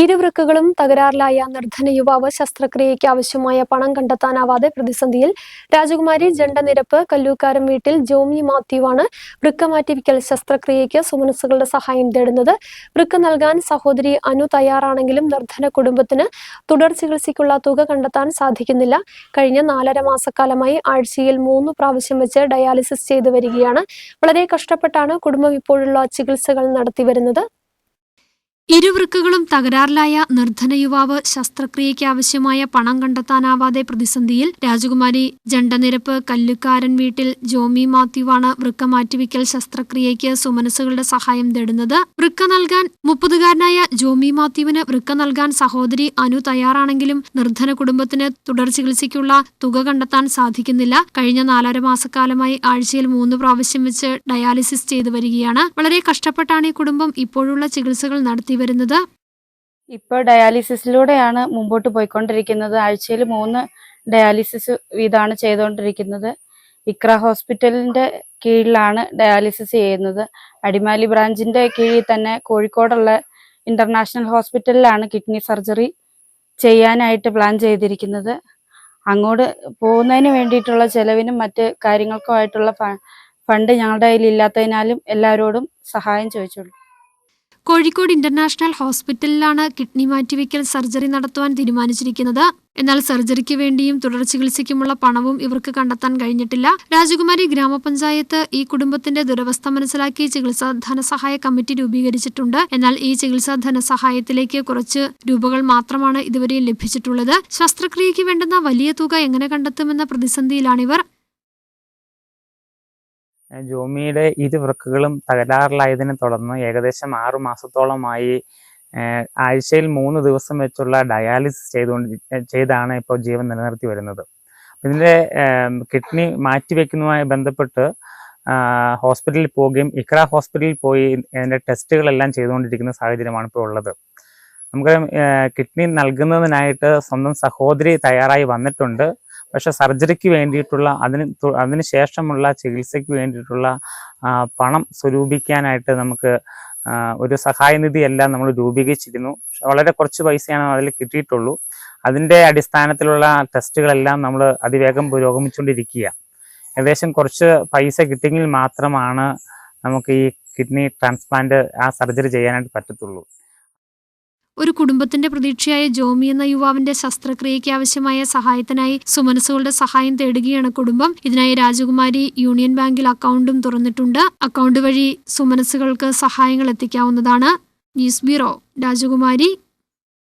ഇരുവൃക്കകളും തകരാറിലായ നിർധന യുവാവ് ശസ്ത്രക്രിയയ്ക്ക് ആവശ്യമായ പണം കണ്ടെത്താനാവാതെ പ്രതിസന്ധിയിൽ രാജകുമാരി ജണ്ടനിരപ്പ് കല്ലൂക്കാരൻ വീട്ടിൽ ജോമി മാത്യുവാണ് വൃക്ക മാറ്റിവിക്കൽ ശസ്ത്രക്രിയയ്ക്ക് സുമനസ്സുകളുടെ സഹായം തേടുന്നത്. വൃക്ക നൽകാൻ സഹോദരി അനു തയ്യാറാണെങ്കിലും നിർധന കുടുംബത്തിന് തുടർ ചികിത്സയ്ക്കുള്ള തുക കണ്ടെത്താൻ സാധിക്കുന്നില്ല. കഴിഞ്ഞ നാലര മാസക്കാലമായി ആഴ്ചയിൽ മൂന്ന് പ്രാവശ്യം വെച്ച് ഡയാലിസിസ് ചെയ്തു വരികയാണ് വളരെ കഷ്ടപ്പെട്ടാണ് കുടുംബം ഇപ്പോഴുള്ള ചികിത്സകൾ നടത്തിവരുന്നത്. ഇരുവൃക്കകളും തകരാറിലായ നിർധന യുവാവ് ശസ്ത്രക്രിയയ്ക്ക് ആവശ്യമായ പണം കണ്ടെത്താനാവാതെ പ്രതിസന്ധിയിൽ രാജകുമാരി ജണ്ടനിരപ്പ് കല്ലുക്കാരൻ വീട്ടിൽ ജോമി മാത്യുവാണ് വൃക്ക മാറ്റിവെക്കൽ ശസ്ത്രക്രിയയ്ക്ക് സുമനസുകളുടെ സഹായം തേടുന്നത്. വൃക്ക നൽകാൻ മുപ്പതുകാരനായ ജോമി മാത്യുവിന് വൃക്ക നൽകാൻ സഹോദരി അനു തയ്യാറാണെങ്കിലും നിർധന കുടുംബത്തിന് തുടർ ചികിത്സയ്ക്കുള്ള തുക കണ്ടെത്താൻ സാധിക്കുന്നില്ല. കഴിഞ്ഞ നാലര മാസക്കാലമായി ആഴ്ചയിൽ മൂന്ന് പ്രാവശ്യം വെച്ച് ഡയാലിസിസ് ചെയ്തു വരികയാണ് വളരെ കഷ്ടപ്പെട്ടാണ് ഈ കുടുംബം ഇപ്പോഴുള്ള ചികിത്സകൾ നടത്തി വരുന്നത് ഇപ്പോൾ ഡയാലിസിസിലൂടെയാണ് മുമ്പോട്ട് പോയിക്കൊണ്ടിരിക്കുന്നത്. ആഴ്ചയിൽ മൂന്ന് ഡയാലിസിസ് വീതമാണ് ചെയ്തുകൊണ്ടിരിക്കുന്നത്. ഇക്ര ഹോസ്പിറ്റലിന്റെ കീഴിലാണ് ഡയാലിസിസ് ചെയ്യുന്നത്. അടിമാലി ബ്രാഞ്ചിന്റെ കീഴിൽ തന്നെ കോഴിക്കോടുള്ള ഇന്റർനാഷണൽ ഹോസ്പിറ്റലിലാണ് കിഡ്നി സർജറി ചെയ്യാനായിട്ട് പ്ലാൻ ചെയ്തിരിക്കുന്നത്. അങ്ങോട്ട് പോകുന്നതിന് വേണ്ടിയിട്ടുള്ള ചെലവിനും മറ്റ് കാര്യങ്ങൾക്കുമായിട്ടുള്ള ഫണ്ട് ഞങ്ങളുടെ കയ്യിൽ ഇല്ലാത്തതിനാലും എല്ലാവരോടും സഹായം ചോദിച്ചുള്ളൂ. കോഴിക്കോട് ഇന്റർനാഷണൽ ഹോസ്പിറ്റലിലാണ് കിഡ്നി മാറ്റിവെക്കൽ സർജറി നടത്തുവാൻ തീരുമാനിച്ചിരിക്കുന്നത്. എന്നാൽ സർജറിക്ക് വേണ്ടിയും തുടർ ചികിത്സയ്ക്കുമുള്ള പണവും ഇവർക്ക് കണ്ടെത്താൻ കഴിഞ്ഞിട്ടില്ല. രാജകുമാരി ഗ്രാമപഞ്ചായത്ത് ഈ കുടുംബത്തിന്റെ ദുരവസ്ഥ മനസ്സിലാക്കി ചികിത്സാ ധനസഹായ കമ്മിറ്റി രൂപീകരിച്ചിട്ടുണ്ട്. എന്നാൽ ഈ ചികിത്സാ ധനസഹായത്തിലേക്ക് കുറച്ച് രൂപകൾ മാത്രമാണ് ഇതുവരെയും ലഭിച്ചിട്ടുള്ളത്. ശസ്ത്രക്രിയയ്ക്ക് വേണ്ടുന്ന വലിയ തുക എങ്ങനെ കണ്ടെത്തുമെന്ന പ്രതിസന്ധിയിലാണിവർ. ജോമിയുടെ ഇരു വൃക്കുകളും തകരാറിലായതിനെ തുടർന്ന് ഏകദേശം ആറു മാസത്തോളമായി ആഴ്ചയിൽ മൂന്ന് ദിവസം വെച്ചുള്ള ഡയാലിസിസ് ചെയ്തുകൊണ്ട് ചെയ്താണ് ഇപ്പോൾ ജീവൻ നിലനിർത്തി വരുന്നത്. ഇതിന്റെ കിഡ്നി മാറ്റിവെക്കുന്നതുമായി ബന്ധപ്പെട്ട് ഹോസ്പിറ്റലിൽ പോവുകയും ഇക്ര ഹോസ്പിറ്റലിൽ പോയി അതിന്റെ ടെസ്റ്റുകളെല്ലാം ചെയ്തുകൊണ്ടിരിക്കുന്ന സാഹചര്യമാണ് ഇപ്പോൾ ഉള്ളത്. നമുക്ക് കിഡ്നി നൽകുന്നതിനായിട്ട് സ്വന്തം സഹോദരി തയ്യാറായി വന്നിട്ടുണ്ട്. പക്ഷെ സർജറിക്ക് വേണ്ടിയിട്ടുള്ള അതിന് അതിന് ശേഷമുള്ള ചികിത്സയ്ക്ക് വേണ്ടിയിട്ടുള്ള പണം സ്വരൂപിക്കാനായിട്ട് നമുക്ക് ഒരു സഹായനിധി എല്ലാം നമ്മൾ രൂപീകരിച്ചിരുന്നു. വളരെ കുറച്ച് പൈസയാണ് അതിൽ കിട്ടിയിട്ടുള്ളൂ. അതിന്റെ അടിസ്ഥാനത്തിലുള്ള ടെസ്റ്റുകളെല്ലാം നമ്മൾ അതിവേഗം പുരോഗമിച്ചുകൊണ്ടിരിക്കുക ഏകദേശം കുറച്ച് പൈസ കിട്ടിയെങ്കിൽ മാത്രമാണ് നമുക്ക് ഈ കിഡ്നി ട്രാൻസ്പ്ലാന്റ് ആ സർജറി ചെയ്യാനായിട്ട് പറ്റത്തുള്ളൂ. ഒരു കുടുംബത്തിന്റെ പ്രതീക്ഷയായ ജോമി എന്ന യുവാവിന്റെ ശസ്ത്രക്രിയയ്ക്ക് ആവശ്യമായ സഹായത്തിനായി സുമനസുകളുടെ സഹായം തേടുകയാണ് കുടുംബം. ഇതിനായി രാജകുമാരി യൂണിയൻ ബാങ്കിൽ അക്കൗണ്ടും തുറന്നിട്ടുണ്ട്. അക്കൗണ്ട് വഴി സുമനസുകൾക്ക് സഹായങ്ങൾ എത്തിക്കാവുന്നതാണ്. ന്യൂസ് ബ്യൂറോ രാജകുമാരി.